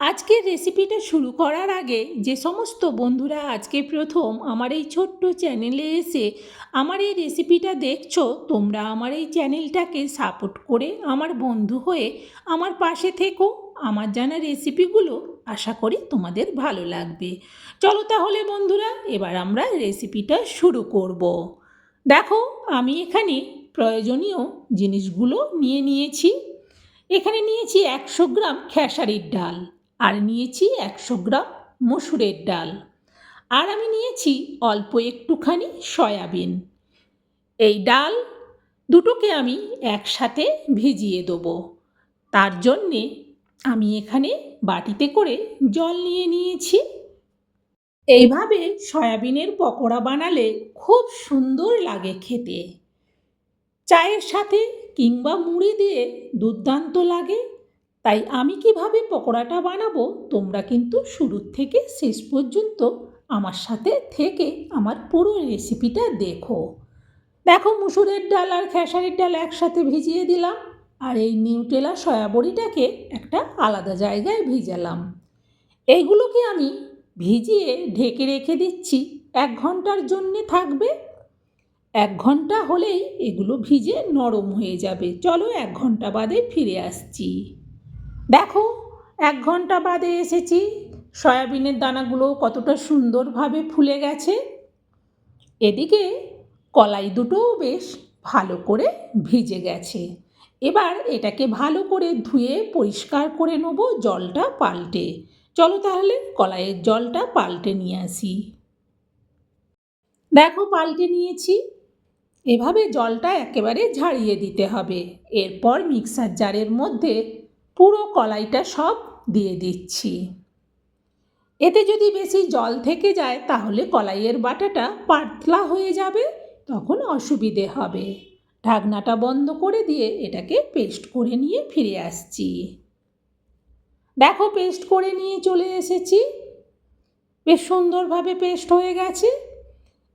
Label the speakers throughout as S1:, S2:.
S1: আজকের রেসিপিটা শুরু করার আগে যে সমস্ত বন্ধুরা আজকে প্রথম আমার এই ছোট্ট চ্যানেলে এসে আমার এই রেসিপিটা দেখছ, তোমরা আমার এই চ্যানেলটাকে সাপোর্ট করে আমার বন্ধু হয়ে আমার পাশে থেকো। আমার জানা রেসিপিগুলো আশা করি তোমাদের ভালো লাগবে। চলো তাহলে বন্ধুরা, এবার আমরা রেসিপিটা শুরু করব। দেখো, আমি এখানে প্রয়োজনীয় জিনিসগুলো নিয়ে নিয়েছি। এখানে নিয়েছি একশো গ্রাম খেসারির ডাল। আর নিয়েছি একশো গ্রাম মসুরের ডাল। আর আমি নিয়েছি অল্প একটুখানি সয়াবিন। এই ডাল দুটোকে আমি একসাথে ভিজিয়ে দেবো। তার জন্যে আমি এখানে বাটিতে করে জল নিয়ে নিয়েছি। এইভাবে সয়াবিনের পকোড়া বানালে খুব সুন্দর লাগে খেতে। চায়ের সাথে কিংবা মুড়ি দিয়ে দুর্দান্ত লাগে। তাই আমি কীভাবে পকোড়াটা বানাবো তোমরা কিন্তু শুরুর থেকে শেষ পর্যন্ত আমার সাথে থেকে আমার পুরো রেসিপিটা দেখো। দেখো মুসুরের ডাল আর খেসারির ডাল একসাথে ভিজিয়ে দিলাম আর এই নিউটেলা সয়াবড়িটাকে একটা আলাদা জায়গায় ভিজালাম। এইগুলোকে আমি ভিজিয়ে ঢেকে রেখে দিচ্ছি। এক ঘণ্টার জন্যে থাকবে। এক ঘণ্টা হলেই এগুলো ভিজে নরম হয়ে যাবে। চলো এক ঘণ্টা বাদে ফিরে আসছি। দেখো, এক ঘণ্টা বাদে এসেছি। সয়াবিনের দানাগুলো কতটা সুন্দরভাবে ফুলে গেছে। এদিকে কলাই দুটোও বেশ ভালো করে ভিজে গেছে। এবার এটাকে ভালো করে ধুয়ে পরিষ্কার করে নেব জলটা পাল্টে। চলো তাহলে কলাইয়ের জলটা পাল্টে নিয়ে আসি। দেখো, পাল্টে নিয়েছি। এভাবে জলটা একেবারে ঝাড়িয়ে দিতে হবে। এরপর মিক্সার জারের মধ্যে পুরো কলাইটা সব দিয়ে দিচ্ছি। এতে যদি বেশি জল থেকে যায়, তাহলে কলাইয়ের বাটাটা পাতলা হয়ে যাবে, তখন অসুবিধে হবে। ঢাকনাটা বন্ধ করে দিয়ে এটাকে পেস্ট করে নিয়ে ফিরে আসছি। দেখো, পেস্ট করে নিয়ে চলে এসেছি। বেশ সুন্দরভাবে পেস্ট হয়ে গেছে।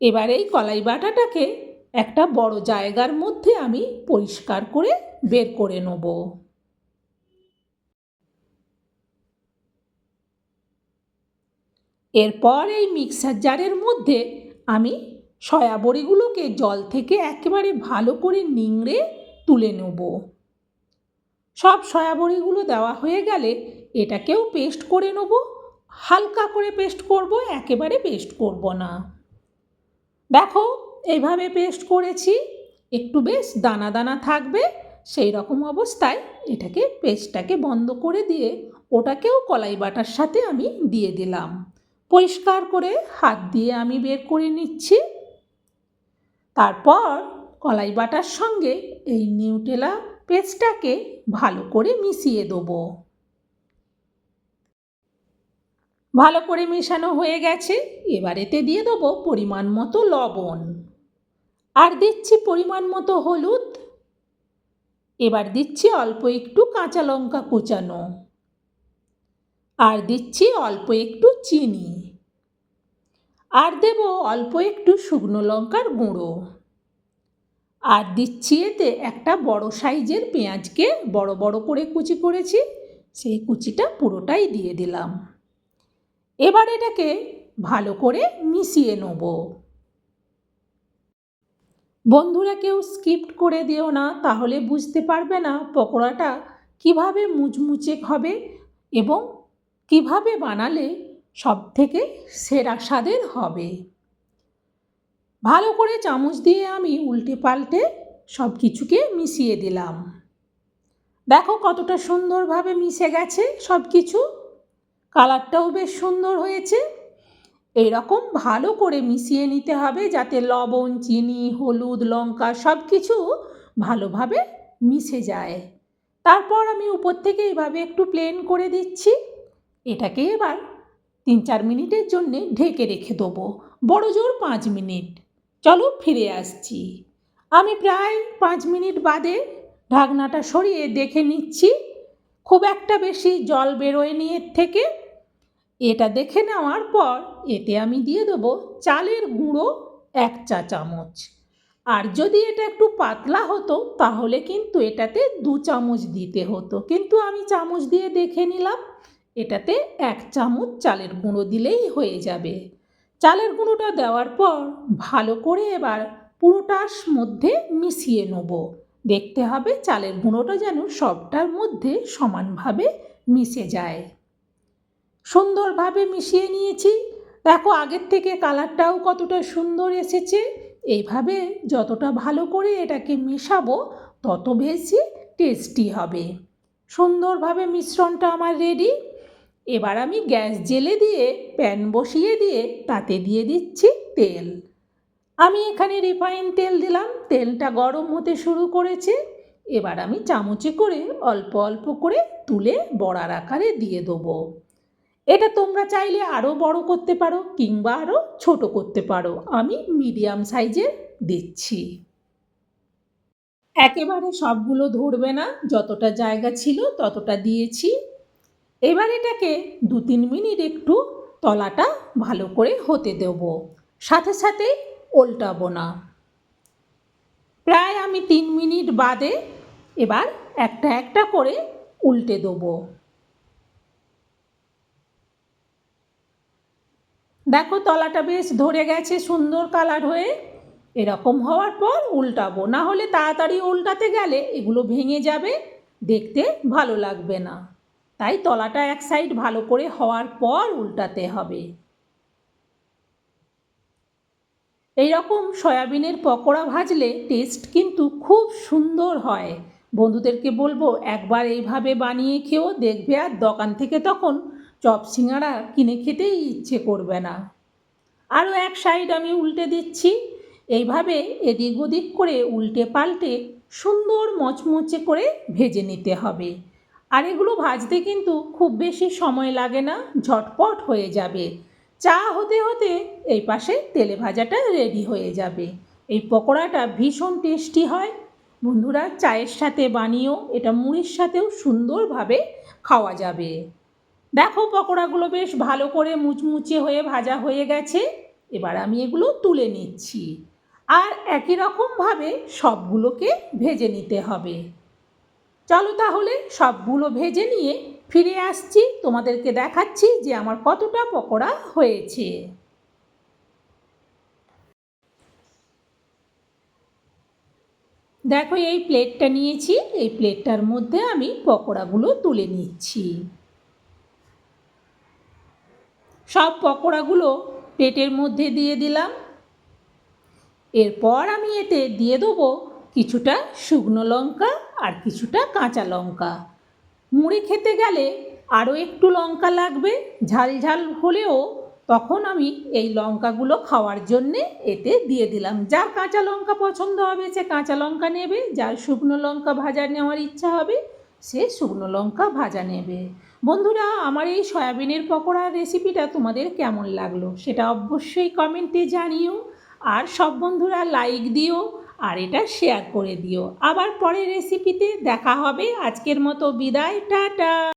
S1: এবার এই কলাই বাটাটাকে একটা বড় জায়গার মধ্যে আমি পরিষ্কার করে বের করে নেব। এরপর এই মিক্সার জারের মধ্যে আমি সয়াবড়িগুলোকে জল থেকে একেবারে ভালো করে নিংড়ে তুলে নেব। সব সয়াবড়িগুলো দেওয়া হয়ে গেলে এটাকেও পেস্ট করে নেব। হালকা করে পেস্ট করব, একেবারে পেস্ট করব না। দেখো, এইভাবে পেস্ট করেছি। একটু বেশ দানা দানা থাকবে, সেই রকম অবস্থায় এটাকে পেস্টটাকে বন্ধ করে দিয়ে ওটাকেও কলাই বাটার সাথে আমি দিয়ে দিলাম। পরিষ্কার করে হাত দিয়ে আমি বের করে নিচ্ছি। তারপর কলাই বাটার সঙ্গে এই নিউটেলা পেস্টটাকে ভালো করে মিশিয়ে দেবো। ভালো করে মেশানো হয়ে গেছে। এবার এতে দিয়ে দেবো পরিমাণ মতো লবণ। আর দিচ্ছি পরিমাণ মতো হলুদ। এবার দিচ্ছি অল্প একটু কাঁচা লঙ্কা কুচানো। আর দিচ্ছি অল্প একটু চিনি। আর দেব অল্প একটু শুকনো লঙ্কার গুঁড়ো। আর দিচ্ছি এতে একটা বড় সাইজের পেঁয়াজকে বড় বড় করে কুচি করেছি, সেই কুচিটা পুরোটাই দিয়ে দিলাম। এবার এটাকে ভালো করে মিশিয়ে নেব। বন্ধুরা কেউ স্কিপ্ট করে দিও না, তাহলে বুঝতে পারবে না পকোড়াটা কীভাবে মুচমুচে হবে এবং কীভাবে বানালে সব থেকে সেরা স্বাদের হবে। ভালো করে চামচ দিয়ে আমি উল্টে পাল্টে সব কিছুকে মিশিয়ে দিলাম। দেখো কতটা সুন্দরভাবে মিশে গেছে সব কিছু কালারটাও বেশ সুন্দর হয়েছে। এরকম ভালো করে মিশিয়ে নিতে হবে যাতে লবণ, চিনি, হলুদ, লঙ্কা সব কিছু ভালোভাবে মিশে যায়। তারপর আমি উপর থেকে এইভাবে একটু প্লেন করে দিচ্ছি। এটাকে এবার তিন চার মিনিটের জন্যে ঢেকে রেখে দেবো। বড় জোর পাঁচ মিনিট। চলো ফিরে আসছি। আমি প্রায় পাঁচ মিনিট বাদে ঢাকনাটা সরিয়ে দেখে নিচ্ছি, খুব একটা বেশি জল বেরোয়নি এর থেকে। এটা দেখে নেওয়ার পর এতে আমি দিয়ে দেবো চালের গুঁড়ো এক চা চামচ। আর যদি এটা একটু পাতলা হতো, তাহলে কিন্তু এটাতে দু চামচ দিতে হতো। কিন্তু আমি চামচ দিয়ে দেখে নিলাম এটাতে এক চামচ চালের গুঁড়ো দিলেই হয়ে যাবে। চালের গুঁড়োটা দেওয়ার পর ভালো করে এবার পুরোটার মধ্যে মিশিয়ে নেব। দেখতে হবে চালের গুঁড়োটা যেন সবটার মধ্যে সমানভাবে মিশে যায়। সুন্দরভাবে মিশিয়ে নিয়েছি। দেখো আগের থেকে কালারটাও কতটা সুন্দর এসেছে। এইভাবে যতটা ভালো করে এটাকে মেশাবো, তত বেশি টেস্টি হবে। সুন্দরভাবে মিশ্রণটা আমার রেডি। এবার আমি গ্যাস জেলে দিয়ে, প্যান বসিয়ে দিয়ে, তাতে দিয়ে দিচ্ছি তেল। আমি এখানে রিফাইন তেল দিলাম, তেলটা গরম হতে শুরু করেছে। এবার আমি চামচে করে অল্প অল্প করে তুলে বড়ার আকারে দিয়ে দেবো। এটা তোমরা চাইলে আরও বড় করতে পারো কিংবা আরও ছোট করতে পারো। আমি মিডিয়াম সাইজের দিচ্ছি। একেবারে সবগুলো ধরবে না, যতটা জায়গা ছিল ততটা দিয়েছি। এবার এটাকে দু তিন মিনিট একটু তলাটা ভালো করে হতে দেব। সাথে সাথে উল্টাবো না। প্রায় আমি তিন মিনিট বাদে এবার একটা একটা করে উল্টে দেবো। দেখো তলাটা বেশ ধরে গেছে সুন্দর কালার হয়ে। এরকম হওয়ার পর উল্টাবো। না হলে তাড়াতাড়ি উল্টাতে গেলে এগুলো ভেঙে যাবে। দেখতে ভালো লাগবে না। তাই তলাটা এক সাইড ভালো করে হওয়ার পর উল্টাতে হবে। এই রকম সয়াবিনের পকোড়া ভাজলে টেস্ট কিন্তু খুব সুন্দর হয়। বন্ধুদেরকে বলব, একবার এইভাবে বানিয়ে খেয়েও দেখবে আর দোকান থেকে তখন চপ সিঙ্গাড়া কিনে খেতেই ইচ্ছে করবে না। আরও এক সাইড আমি উল্টে দিচ্ছি। এইভাবে এদিক ওদিক করে উল্টে পাল্টে সুন্দর মচমচে করে ভেজে নিতে হবে। আর এগুলো ভাজতে কিন্তু খুব বেশি সময় লাগে না, ঝটপট হয়ে যাবে। চা হতে হতে এই পাশে তেলে ভাজাটা রেডি হয়ে যাবে। এই পকোড়াটা ভীষণ টেস্টি হয়। বন্ধুরা, চায়ের সাথে বানিয়েও এটা মুড়ির সাথেও সুন্দরভাবে খাওয়া যাবে। দেখো পকোড়াগুলো বেশ ভালো করে মুচমুচে হয়ে ভাজা হয়ে গেছে। এবার আমি এগুলো তুলে নিচ্ছি। আর একই রকমভাবে সবগুলোকে ভেজে নিতে হবে। চলো তাহলে সবগুলো ভেজে নিয়ে ফিরে আসছি। তোমাদেরকে দেখাচ্ছি যে আমার কতটা পকোড়া হয়েছে। দেখো, এই প্লেটটা নিয়েছি। এই প্লেটটার মধ্যে আমি পকোড়াগুলো তুলে নিচ্ছি। সব পকোড়াগুলো প্লেটের মধ্যে দিয়ে দিলাম। এরপর আমি এতে দিয়ে দেবো কিছুটা শুকনো লঙ্কা আর কিছুটা কাঁচা লঙ্কা। মুড়ি খেতে গেলে আরও একটু লঙ্কা লাগবে। ঝাল ঝাল হলেও তখন আমি এই লঙ্কাগুলো খাওয়ার জন্যে এতে দিয়ে দিলাম। যার কাঁচা লঙ্কা পছন্দ হবে, সে কাঁচা লঙ্কা নেবে। যার শুকনো লঙ্কা ভাজা নেওয়ার ইচ্ছা হবে, সে শুকনো লঙ্কা ভাজা নেবে। বন্ধুরা, আমার এই সয়াবিনের পকোড়ার রেসিপিটা তোমাদের কেমন লাগল সেটা অবশ্যই কমেন্টে জানিও। আর সব বন্ধুরা লাইক দিও। আর এটা শেয়ার করে দিও। আবার পরের রেসিপিতে দেখা হবে। আজকের মতো বিদায় টাটা!